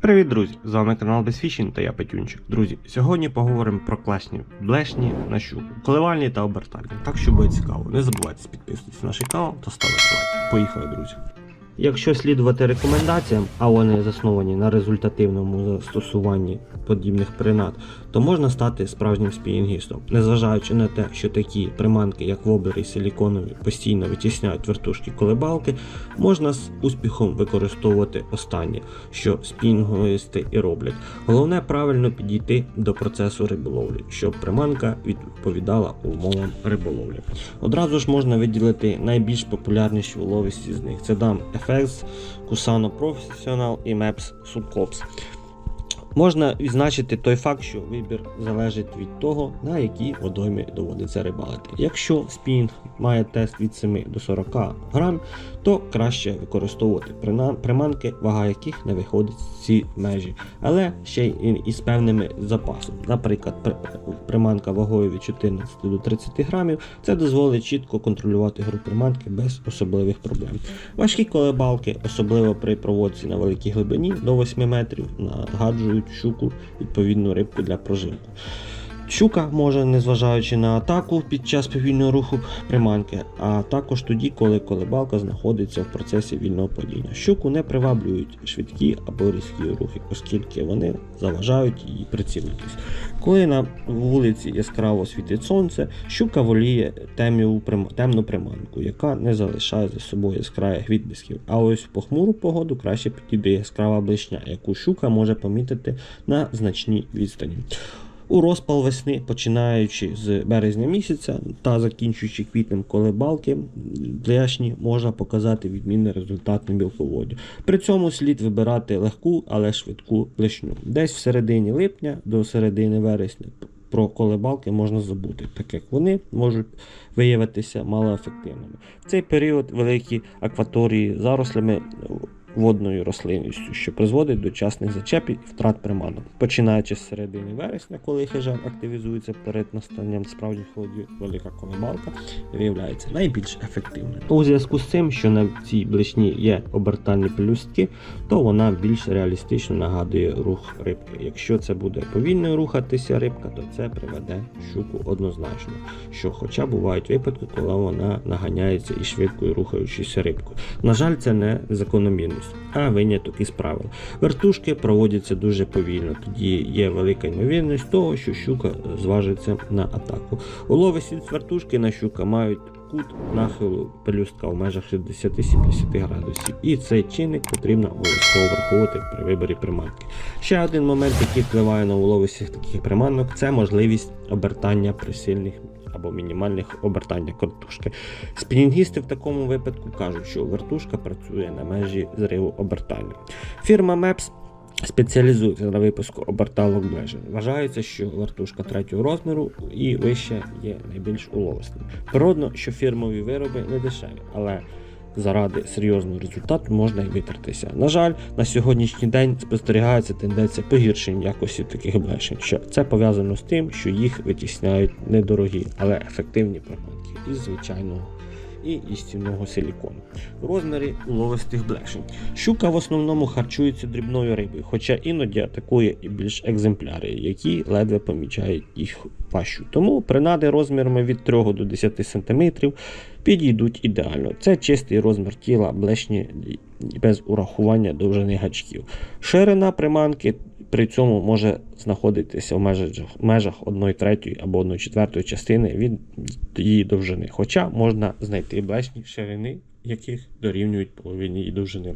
Привіт, друзі! З вами канал Безфішін та я Петюнчик. Друзі, сьогодні поговоримо про класні блешні на щуку, коливальні та обертальні. Так що буде цікаво. Не забувайте підписуватися на наш канал та ставити лайк. Поїхали, друзі. Якщо слідувати рекомендаціям, а вони засновані на результативному застосуванні подібних принад, то можна стати справжнім спінінгістом, незважаючи на те, що такі приманки, як воблери і силіконові, постійно витісняють вертушки колебалки, можна з успіхом використовувати останнє, що спінінгісти і роблять. Головне правильно підійти до процесу риболовлі, щоб приманка відповідала умовам риболовлі. Одразу ж можна виділити найбільш популярніші уловисті з них. Це дам FX, Cusano Professional і Maps Subcops. Можна відзначити той факт, що вибір залежить від того, на якій водоймі доводиться рибалити. Якщо спінг має тест від 7 до 40 грам, то краще використовувати приманки, вага яких не виходить з ці межі, але ще й із певними запасом. Наприклад, приманка вагою від 14 до 30 грамів, це дозволить чітко контролювати гру приманки без особливих проблем. Важкі колебалки, особливо при проводці на великій глибині до 8 метрів, нагаджують щуку відповідну рибку для проживку. Щука може, незважаючи на атаку під час повільного руху приманки, а також тоді, коли колебалка знаходиться в процесі вільного падіння. Щуку не приваблюють швидкі або різкі рухи, оскільки вони заважають її прицілитись. Коли на вулиці яскраво світить сонце, щука воліє темну приманку, яка не залишає за собою яскравих відблисків. А ось в похмуру погоду краще підійде яскрава блишня, яку щука може помітити на значній відстані. У розпал весни, починаючи з березня місяця та закінчуючи квітнем колебалки, бляшні можна показати відмінний результат на білководі. При цьому слід вибирати легку, але швидку блешню. Десь в середині липня до середини вересня про колебалки можна забути, так як вони можуть виявитися малоефективними. В цей період великі акваторії зарослями водною рослинністю, що призводить до частних зачепів і втрат приманок. Починаючи з середини вересня, коли хижак активізується перед настанням справжніх холодів, велика колебалка виявляється найбільш ефективною. У зв'язку з цим, що на цій блешні є обертальні пелюстки, то вона більш реалістично нагадує рух рибки. Якщо це буде повільно рухатися рибка, то це приведе щуку однозначно. Що, хоча бувають випадки, коли вона наганяється і швидкою рухаючись рибкою. На жаль, це не закономірність, а виняток із правил. Вертушки проводяться дуже повільно, тоді є велика ймовірність того, що щука зважиться на атаку. Уловисті з вертушки на щука мають кут нахилу пелюстка в межах 60-70 градусів. І цей чинник потрібно обов'язково враховувати при виборі приманки. Ще один момент, який впливає на уловисті таких приманок, це можливість обертання при сильних або мінімальних обертання картушки. Спінінгісти в такому випадку кажуть, що вертушка працює на межі зриву обертання. Фірма MEPS спеціалізується на випуску оберталок межі. Вважається, що вертушка третього розміру і вище є найбільш уловисним. Природно, що фірмові вироби не дешеві, але заради серйозного результату можна й витратися. На жаль, на сьогоднішній день спостерігається тенденція погіршення якості таких блешень. Що це пов'язано з тим, що їх витісняють недорогі, але ефективні прокладки із звичайного і істинного силікону. Розміри уловистих блешень. Щука в основному харчується дрібною рибою, хоча іноді атакує і більш екземпляри, які ледве помічають їх пащу. Тому принади розмірами від 3 до 10 см підійдуть ідеально. Це чистий розмір тіла блешні без урахування довжини гачків. Ширина приманки при цьому може знаходитися в межах, межах 1 третьої або 1 четвертої частини від її довжини. Хоча можна знайти блешні ширини, яких дорівнюють половині її довжини.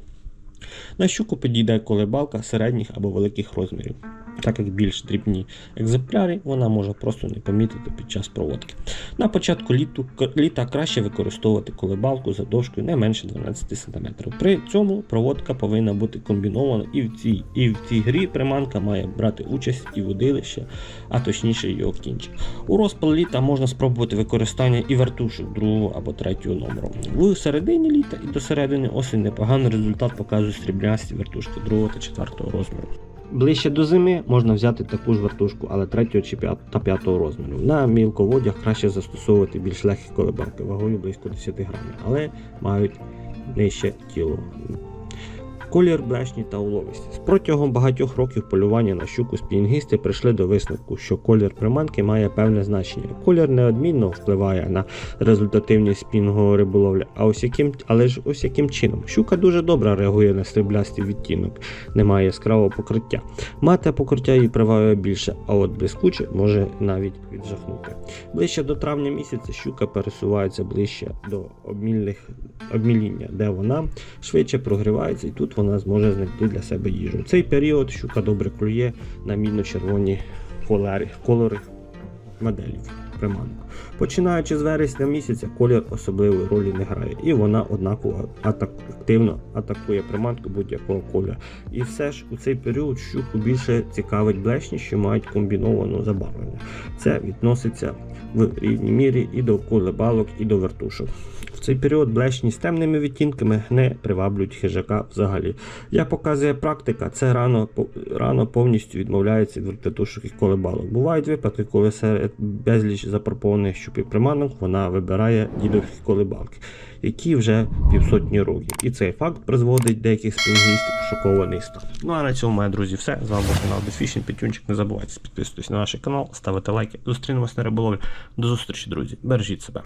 На щуку підійде колебалка середніх або великих розмірів. Так як більш дрібні екземпляри вона може просто не помітити під час проводки. На початку літу, літа краще використовувати колебалку за довжкою не менше 12 см. При цьому проводка повинна бути комбінована і в цій, і в цій грі приманка має брати участь і водилище, а точніше його кінчик. У розпал літа можна спробувати використання і вертушок другого або третього номеру. В середині літа і до середини осені непоганий результат показують сріблясті вертушки другого та четвертого розміру. Ближче до зими можна взяти таку ж вертушку, але 3 чи 5 та 5 розміру. На мілководях краще застосовувати більш легкі колебанки вагою близько 10 грамів, але мають нижче тіло. Колір, блешні та уловистість. Протягом багатьох років полювання на щуку спінінгісти прийшли до висновку, що колір приманки має певне значення. Колір неодмінно впливає на результативність спінгової риболовлі, а ось яким, але ж ось яким чином. Щука дуже добре реагує на сріблястий відтінок, немає яскравого покриття. Мате покриття її приваює більше, а от блискуче може навіть віджахнути. Ближче до травня місяця щука пересувається ближче до обміління, де вона швидше прогрівається, і тут вона зможе знайти для себе їжу. Цей період щука добре клює на мідно-червоні кольори моделів приманок. Починаючи з вересня місяця, колір особливої ролі не грає, і вона однаково атак, активно атакує приманку будь-якого кольору. І все ж у цей період щуку більше цікавить блешні, що мають комбіновану забарвлення. Це відноситься в рівній мірі і до колебалок, і до вертушок. В цей період блешні з темними відтінками не приваблюють хижака взагалі. Як показує практика, це рано, рано повністю відмовляється від вертушок і колебалок. Бувають випадки, коли серед безліч запропонованих щупів приманок вона вибирає дідовські колебалки, які вже півсотні років. І цей факт призводить деяких спінгістів у шокований стан. Ну а на цьому, мої друзі, все. З вами був канал Безфішін Петюнчик. Не забувайте підписуватись на наш канал, ставити лайки. Зустрінемось на риболовлі. До зустрічі, друзі. Бережіть себе.